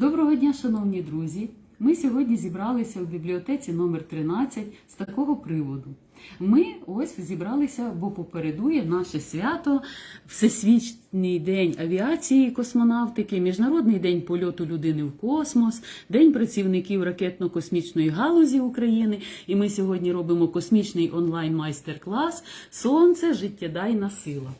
Доброго дня, шановні друзі! Ми сьогодні зібралися в бібліотеці номер 13 з такого приводу. Ми ось зібралися, бо попередує наше свято, Всесвітній день авіації і космонавтики, Міжнародний день польоту людини в космос, День працівників ракетно-космічної галузі України. І ми сьогодні робимо космічний онлайн майстер-клас Сонце життєдайна сила.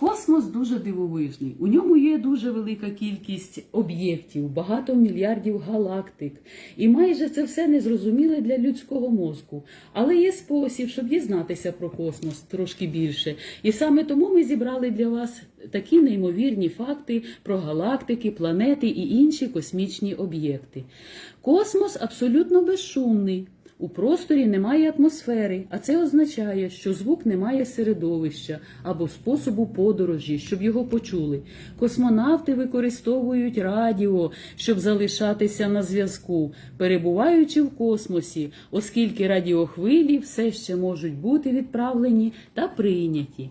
Космос дуже дивовижний. У ньому є дуже велика кількість об'єктів, багато мільярдів галактик. І майже це все незрозуміле для людського мозку. Але є спосіб, щоб дізнатися про космос трошки більше. І саме тому ми зібрали для вас такі неймовірні факти про галактики, планети і інші космічні об'єкти. Космос абсолютно безшумний. У просторі немає атмосфери, а це означає, що звук не має середовища або способу подорожі, щоб його почули. Космонавти використовують радіо, щоб залишатися на зв'язку, перебуваючи в космосі, оскільки радіохвилі все ще можуть бути відправлені та прийняті.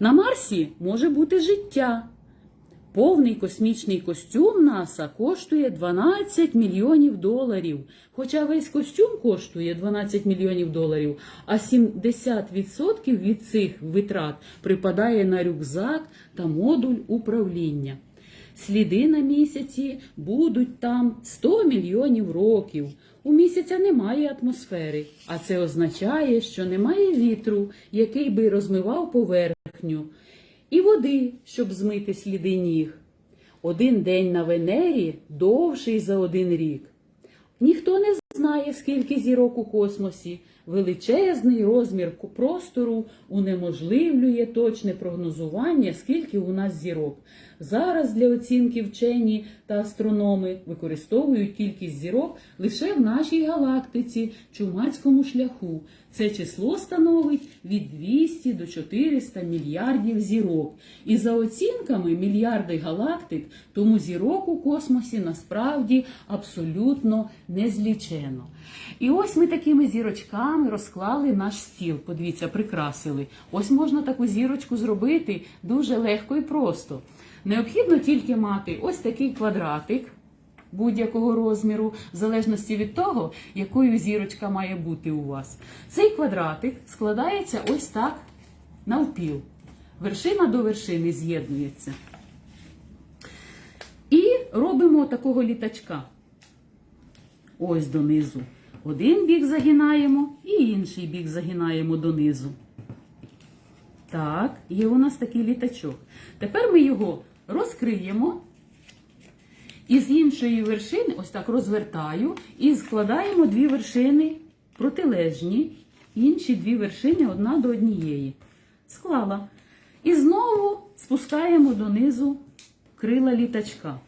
На Марсі може бути життя. Повний космічний костюм НАСА коштує 12 мільйонів доларів. Хоча весь костюм коштує 12 мільйонів доларів, а 70% від цих витрат припадає на рюкзак та модуль управління. Сліди на місяці будуть там 100 мільйонів років. У місяця немає атмосфери, а це означає, що немає вітру, який би розмивав поверхню і води, щоб змити сліди ніг. Один день на Венері довший за один рік. Ніхто не знає, скільки зірок у космосі. Величезний розмір простору унеможливлює точне прогнозування, скільки у нас зірок. Зараз для оцінки вчені та астрономи використовують кількість зірок лише в нашій галактиці, чумацькому шляху. Це число становить від 200 до 400 мільярдів зірок. І за оцінками мільярди галактик, тому зірок у космосі насправді абсолютно незлічено. І ось ми такими зірочками розклали наш стіл. Подивіться, прикрасили. Ось можна таку зірочку зробити дуже легко і просто. Необхідно тільки мати ось такий квадратик будь-якого розміру, в залежності від того, якою зірочка має бути у вас. Цей квадратик складається ось так навпіл. Вершина до вершини з'єднується. І робимо такого літачка. Ось донизу. Один бік загинаємо і інший бік загинаємо донизу. Так, є у нас такий літачок. Тепер ми його розкриємо. І з іншої вершини, ось так розвертаю, і складаємо дві вершини протилежні, інші дві вершини одна до однієї. Склала. І знову спускаємо донизу крила літачка.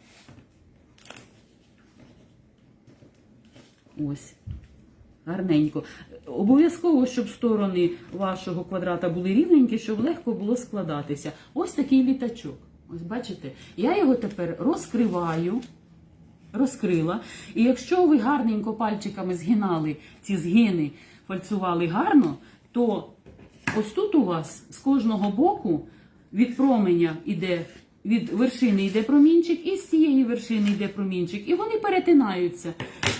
Ось. Гарненько. Обов'язково, щоб сторони вашого квадрата були рівненькі, щоб легко було складатися. Ось такий літачок. Ось бачите, я його тепер розкриваю, розкрила. І якщо ви гарненько пальчиками згинали ці згини, фальцювали гарно, то ось тут у вас з кожного боку від променя йде, від вершини йде промінчик, і з цієї вершини йде промінчик. І вони перетинаються.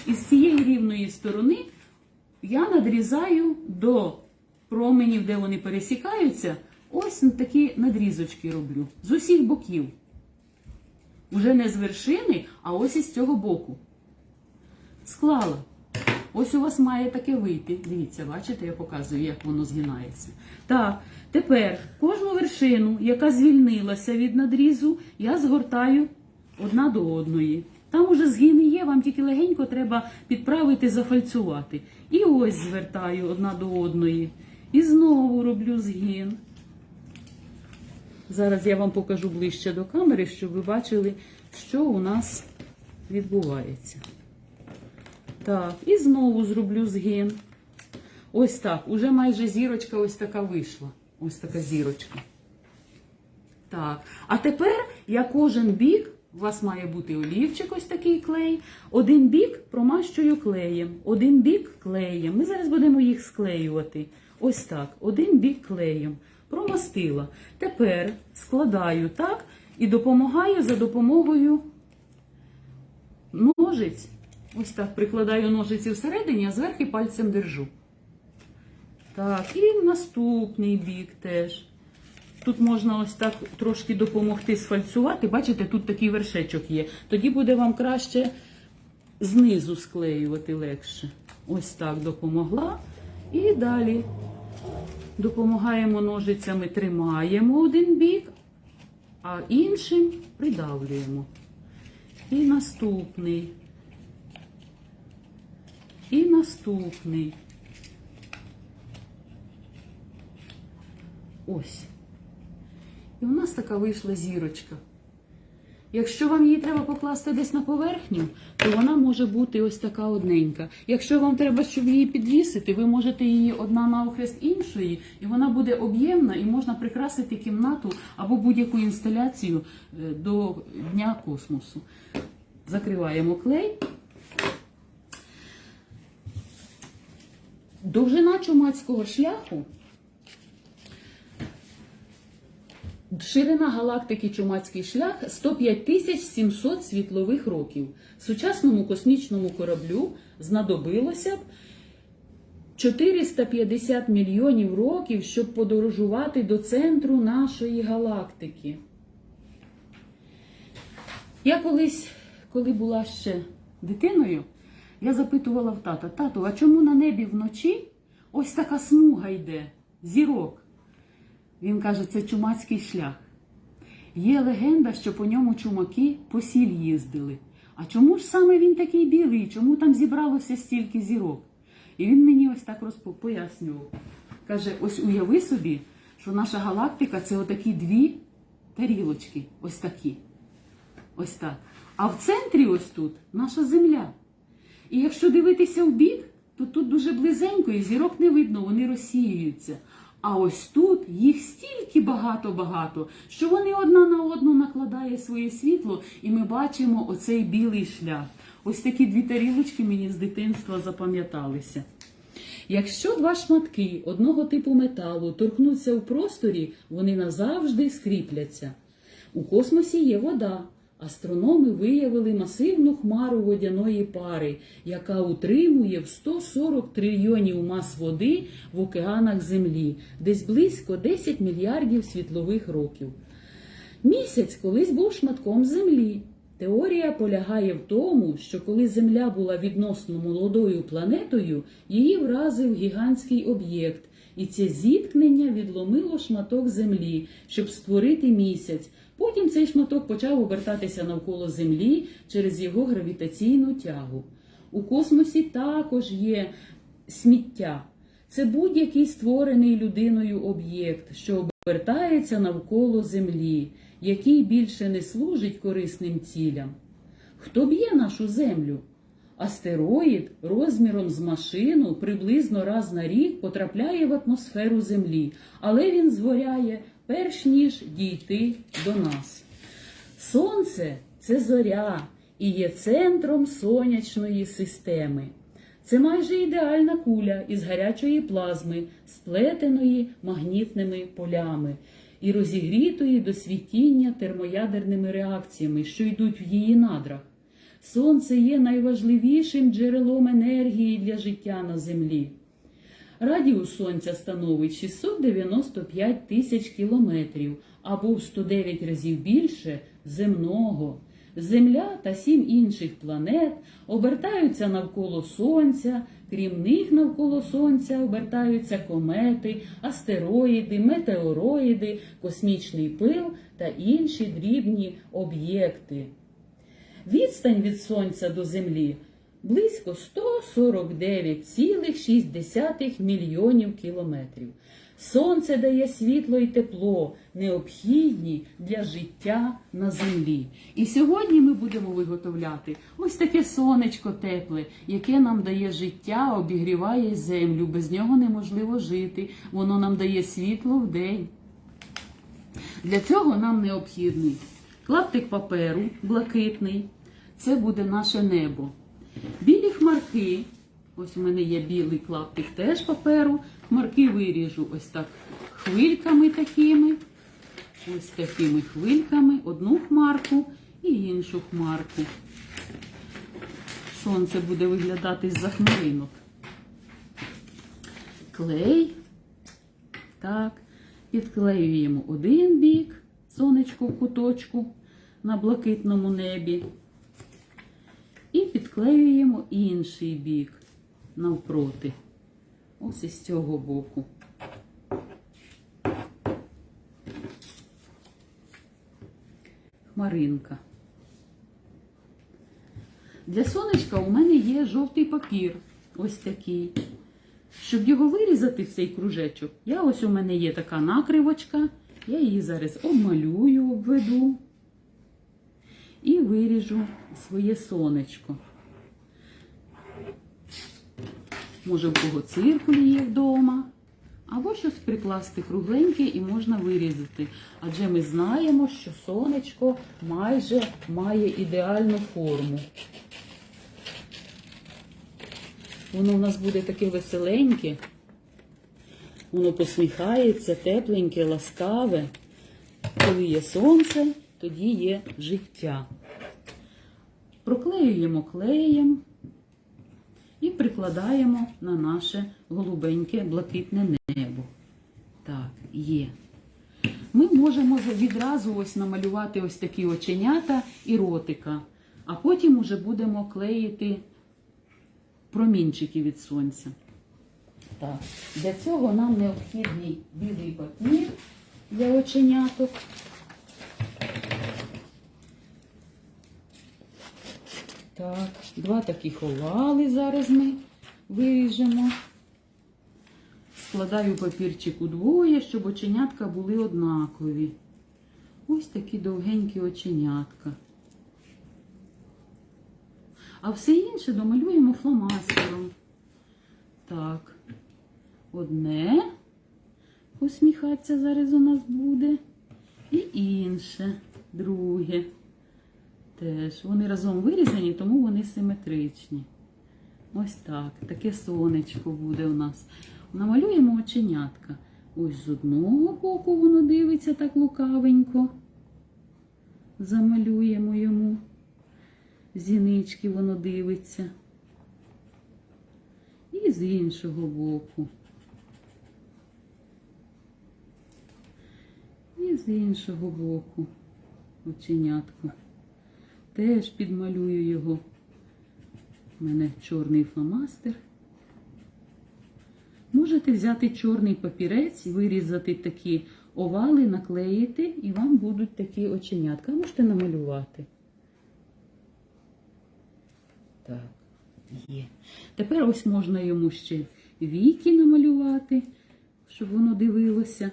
І з цієї рівної сторони я надрізаю до променів, де вони пересікаються. Ось такі надрізочки роблю з усіх боків. Уже не з вершини, а ось із цього боку. Склала. Ось у вас має таке вийти. Дивіться, бачите, я показую, як воно згинається. Так, тепер кожну вершину, яка звільнилася від надрізу, я згортаю одна до одної. Там уже згини є, вам тільки легенько треба підправити, зафальцювати. І ось звертаю одна до одної. І знову роблю згин. Зараз я вам покажу ближче до камери, щоб ви бачили, що у нас відбувається. Так, і знову зроблю згин. Ось так. Уже майже зірочка ось така вийшла. Ось така зірочка. Так. А тепер я кожен бік, у вас має бути олівчик, ось такий клей. Один бік промащую клеєм, один бік клеєм. Ми зараз будемо їх склеювати. Ось так. Один бік клеєм. Промастила. Тепер складаю так і допомагаю за допомогою ножиць. Ось так прикладаю ножиці всередині, а зверху пальцем держу. Так, і наступний бік теж. Тут можна ось так трошки допомогти сфальцювати. Бачите, тут такий вершечок є. Тоді буде вам краще знизу склеювати легше. Ось так допомогла. І далі допомагаємо ножицями, тримаємо один бік, а іншим придавлюємо. І наступний. І наступний. Ось. І у нас така вийшла зірочка. Якщо вам її треба покласти десь на поверхню, то вона може бути ось така одненька. Якщо вам треба, щоб її підвісити, ви можете її одна навхрест іншої, і вона буде об'ємна, і можна прикрасити кімнату або будь-яку інсталяцію е, до Дня космосу. Закриваємо клей. Довжина чумацького шляху Ширина галактики Чумацький шлях 105 тисяч 700 світлових років. Сучасному космічному кораблю знадобилося б 450 мільйонів років, щоб подорожувати до центру нашої галактики. Я колись, коли була ще дитиною, я запитувала в тата, тату, а чому на небі вночі ось така смуга йде, зірок? Він каже, це чумацький шлях. Є легенда, що по ньому чумаки по сіль їздили. А чому ж саме він такий білий? Чому там зібралося стільки зірок? І він мені ось так пояснював. Каже: ось уяви собі, що наша галактика це отакі дві тарілочки, ось такі. Ось так. А в центрі ось тут наша земля. І якщо дивитися в бік, то тут дуже близенько і зірок не видно, вони розсіюються. А ось тут їх стільки багато-багато, що вони одна на одну накладає своє світло, і ми бачимо оцей білий шлях. Ось такі дві тарілочки мені з дитинства запам'яталися. Якщо два шматки одного типу металу торкнуться у просторі, вони назавжди скріпляться. У космосі є вода. Астрономи виявили масивну хмару водяної пари, яка утримує в 140 трильйонів мас води в океанах Землі, десь близько 10 мільярдів світлових років. Місяць колись був шматком землі. Теорія полягає в тому, що коли Земля була відносно молодою планетою, її вразив гігантський об'єкт, і це зіткнення відломило шматок Землі, щоб створити місяць. Потім цей шматок почав обертатися навколо Землі через його гравітаційну тягу. У космосі також є сміття. Це будь-який створений людиною об'єкт, що обертається навколо Землі, який більше не служить корисним цілям. Хто б'є нашу землю? Астероїд розміром з машину приблизно раз на рік потрапляє в атмосферу Землі, але він згоряє перш ніж дійти до нас. Сонце це зоря і є центром сонячної системи. Це майже ідеальна куля із гарячої плазми, сплетеної магнітними полями і розігрітої до світіння термоядерними реакціями, що йдуть в її надрах. Сонце є найважливішим джерелом енергії для життя на Землі. Радіус Сонця становить 695 тисяч кілометрів або в 109 разів більше земного. Земля та сім інших планет обертаються навколо Сонця, крім них навколо Сонця обертаються комети, астероїди, метеороїди, космічний пил та інші дрібні об'єкти. Відстань від Сонця до Землі близько 149,6 мільйонів кілометрів. Сонце дає світло і тепло, необхідні для життя на землі. І сьогодні ми будемо виготовляти ось таке сонечко тепле, яке нам дає життя, обігріває землю. Без нього неможливо жити. Воно нам дає світло в день. Для цього нам необхідний клаптик паперу блакитний. Це буде наше небо. Білі хмарки. Ось у мене є білий клаптик теж паперу. Хмарки виріжу ось так хвильками такими. Ось такими хвильками. Одну хмарку і іншу хмарку. сонце буде виглядати з-за хмаринок. Клей. Так. Підклеюємо один бік, сонечко в куточку на блакитному небі. І підклеюємо інший бік навпроти. Ось із цього боку. Хмаринка. Для сонечка у мене є жовтий папір. Ось такий. Щоб його вирізати цей кружечок, я ось у мене є така накривочка. Я її зараз обмалюю, обведу і виріжу своє сонечко. Може, в кого циркуль є вдома, або щось прикласти кругленьке і можна вирізати. Адже ми знаємо, що сонечко майже має ідеальну форму. Воно у нас буде таке веселеньке, воно посміхається, тепленьке, ласкаве. Коли є сонце, тоді є життя. Проклеюємо клеєм і прикладаємо на наше голубеньке блакитне небо. Так, є. Ми можемо відразу ось намалювати ось такі оченята і ротика, а потім уже будемо клеїти промінчики від сонця. Так, для цього нам необхідний білий папір для оченяток. Так, два таких овали зараз ми виріжемо. Складаю папірчик удвоє, щоб оченятка були однакові. Ось такі довгенькі оченятка. А все інше домалюємо фломастером. Так, одне посміхатися зараз у нас буде. І інше, друге. Теж. Вони разом вирізані, тому вони симетричні. Ось так. Таке сонечко буде у нас. Намалюємо оченятка. Ось з одного боку воно дивиться так лукавенько. Замалюємо йому. Зінички воно дивиться. І з іншого боку. І з іншого боку оченятко. Теж підмалюю його. У мене чорний фломастер. Можете взяти чорний папірець, вирізати такі овали, наклеїти, і вам будуть такі оченятка. Можете намалювати. Так, є. Тепер ось можна йому ще віки намалювати, щоб воно дивилося.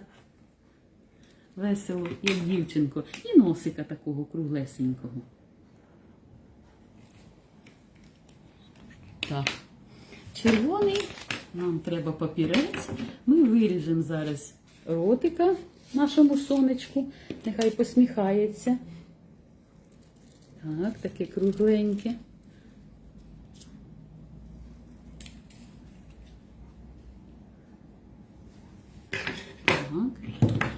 Весело, як дівчинко. І носика такого круглесенького. Так. Червоний, нам треба папірець. Ми виріжемо зараз ротика нашому сонечку. Нехай посміхається. Так, таке кругленьке. Так,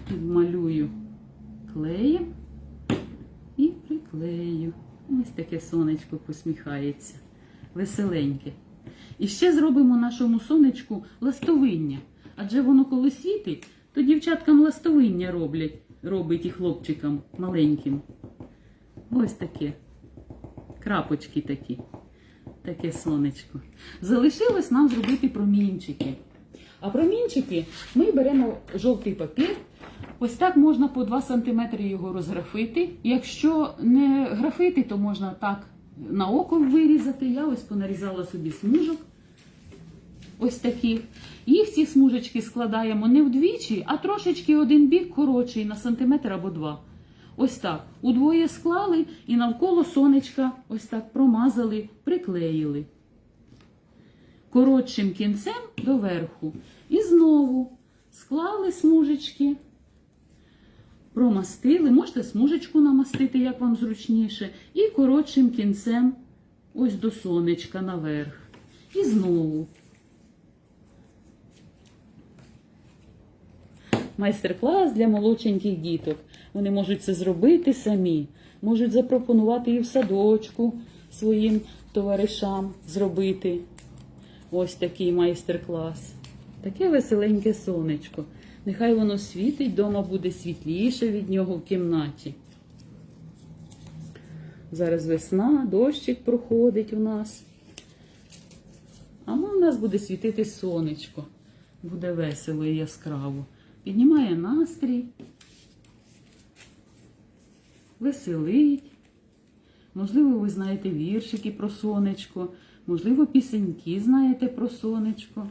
підмалюю клеєм і приклею. Ось таке сонечко посміхається. Веселеньке. І ще зробимо нашому сонечку ластовиння. Адже воно коли світить, то дівчаткам ластовиння роблять, робить і хлопчикам маленьким. Ось таке. Крапочки такі. Таке сонечко. Залишилось нам зробити промінчики. А промінчики ми беремо жовтий папір. Ось так можна по 2 см його розграфити. Якщо не графити, то можна так на око вирізати. Я ось понарізала собі смужок. Ось таких. Їх ці смужечки складаємо не вдвічі, а трошечки один бік коротший на сантиметр або два. Ось так. Удвоє склали і навколо сонечка ось так промазали, приклеїли. Коротшим кінцем доверху. І знову склали смужечки, промастили. Можете смужечку намастити, як вам зручніше. І коротшим кінцем ось до сонечка наверх. І знову. майстер-клас для молодшеньких діток. Вони можуть це зробити самі, можуть запропонувати і в садочку своїм товаришам зробити. Ось такий майстер-клас. Таке веселеньке сонечко. Нехай воно світить, дома буде світліше від нього в кімнаті. Зараз весна, дощик проходить у нас. А у нас буде світити сонечко. Буде весело і яскраво. Піднімає настрій, веселить. Можливо, ви знаєте віршики про сонечко, можливо, пісеньки знаєте про сонечко.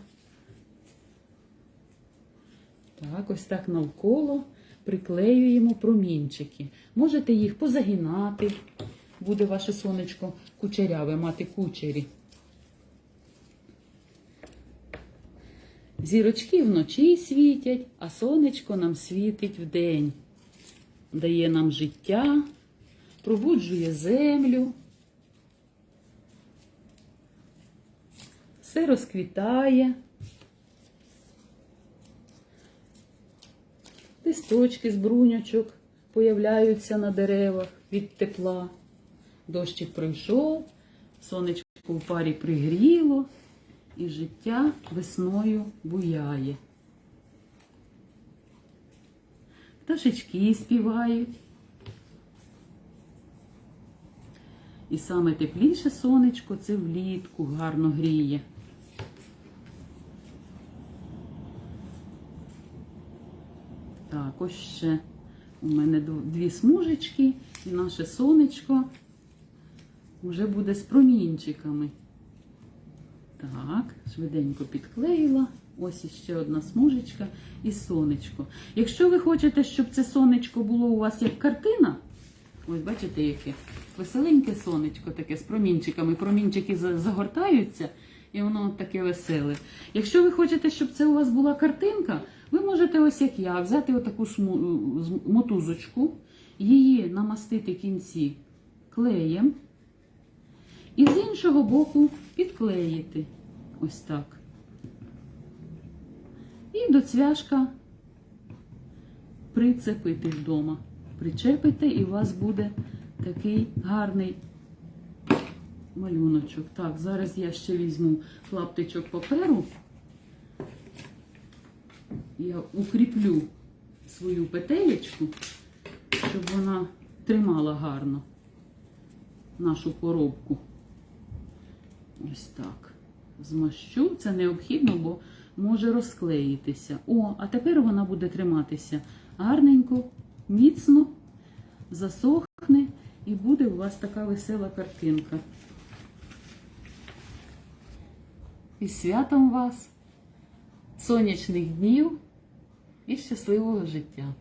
Так, ось так навколо приклеюємо промінчики. Можете їх позагинати. Буде ваше сонечко кучеряве, мати кучері. Зірочки вночі світять, а сонечко нам світить вдень. Дає нам життя, пробуджує землю. Все розквітає. Листочки з бруньочок появляються на деревах від тепла. Дощик пройшов, сонечко в парі пригріло, і життя весною буяє. Пташечки співають. І саме тепліше сонечко це влітку гарно гріє. Так, ось ще у мене дві смужечки, і наше сонечко вже буде з промінчиками. Так, швиденько підклеїла. Ось іще одна смужечка і сонечко. Якщо ви хочете, щоб це сонечко було у вас як картина, ось бачите, яке веселеньке сонечко таке з промінчиками. Промінчики загортаються, і воно от таке веселе. Якщо ви хочете, щоб це у вас була картинка, ви можете, ось як я, взяти отаку мотузочку, її намастити кінці клеєм. І з іншого боку підклеїти. Ось так. І до цвяшка прицепити вдома. Причепите, і у вас буде такий гарний малюночок. Так, зараз я ще візьму клаптичок паперу. Я укріплю свою петелечку, щоб вона тримала гарно нашу коробку. Ось так. Змащу. Це необхідно, бо може розклеїтися. О, а тепер вона буде триматися гарненько, міцно, засохне і буде у вас така весела картинка. І святом вас, сонячних днів і щасливого життя!